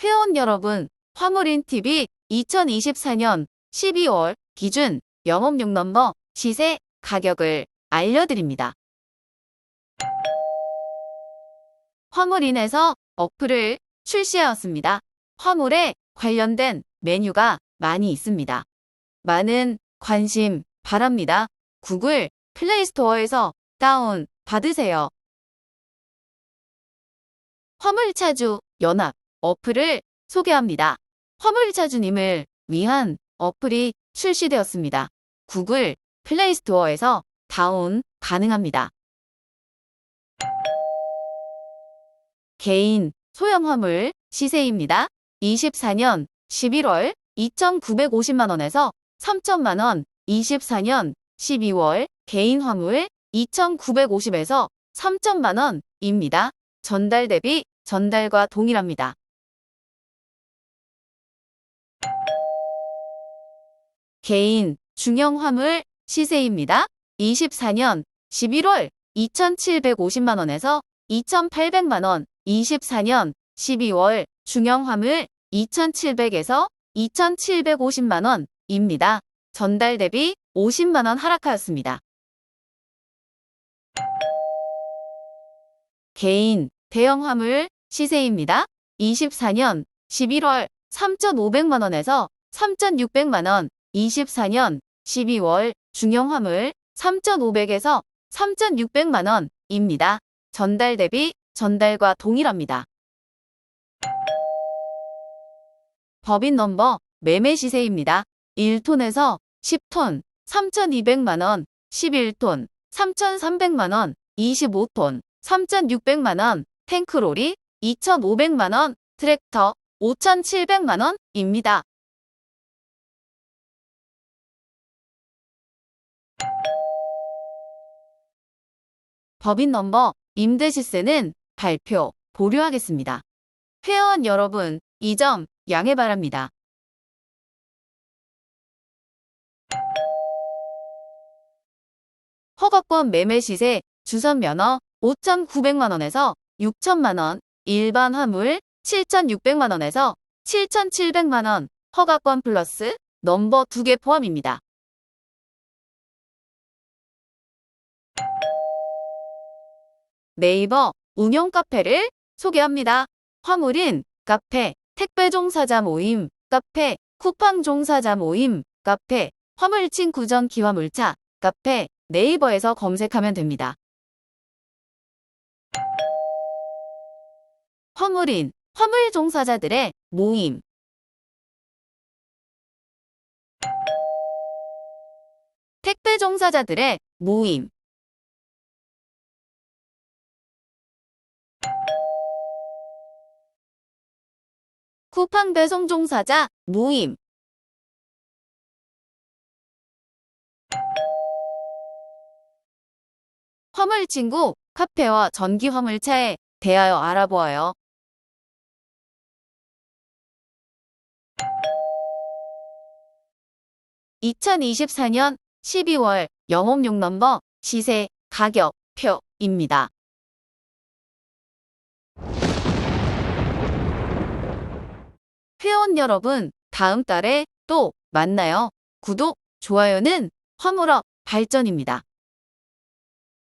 회원 여러분, 화물인TV 2024년 12월 기준 영업용 넘버 시세 가격을 알려드립니다. 화물인에서 어플을 출시하였습니다. 화물에 관련된 메뉴가 많이 있습니다. 많은 관심 바랍니다. 구글 플레이스토어에서 다운 받으세요. 화물차주 연합 어플을 소개합니다. 화물차주님을 위한 어플이 출시되었습니다. 구글 플레이 스토어에서 다운 가능합니다. 개인 소형 화물 시세입니다. 24년 11월 2,950만원에서 3천만원, 24년 12월 개인 화물 2,950에서 3천만원입니다. 전달 대비 전달과 동일합니다. 개인 중형 화물 시세입니다. 24년 11월 2,750만원에서 2,800만원, 24년 12월 중형 화물 2,700에서 2,750만원입니다. 전달 대비 50만원 하락하였습니다. 개인 대형 화물 시세입니다. 24년 11월 3,500만원에서 3,600만원, 24년 12월 중형 화물 3,500에서 3,600만 원입니다. 전달 대비 전달과 동일합니다. 법인 넘버 매매 시세입니다. 1톤에서 10톤 3,200만 원, 11톤 3,300만 원, 25톤 3,600만 원, 탱크롤이 2,500만 원, 트랙터 5,700만 원입니다. 법인 넘버 임대 시세는 발표, 보류하겠습니다. 회원 여러분, 이 점 양해 바랍니다. 허가권 매매 시세 주선 면허 5,900만원에서 6천만원, 일반 화물 7,600만원에서 7,700만원, 허가권 플러스 넘버 2개 포함입니다. 네이버 운영 카페를 소개합니다. 화물인 카페, 택배 종사자 모임, 카페, 쿠팡 종사자 모임, 카페, 화물친 구전 기화물차, 카페, 네이버에서 검색하면 됩니다. 화물인, 화물 종사자들의 모임. 택배 종사자들의 모임. 쿠팡 배송 종사자 모임. 화물 친구 카페와 전기 화물차에 대하여 알아보아요. (2024년 12월) 영업용 넘버 시세 가격 표입니다. 회원 여러분, 다음 달에 또 만나요. 구독, 좋아요는 화물업 발전입니다.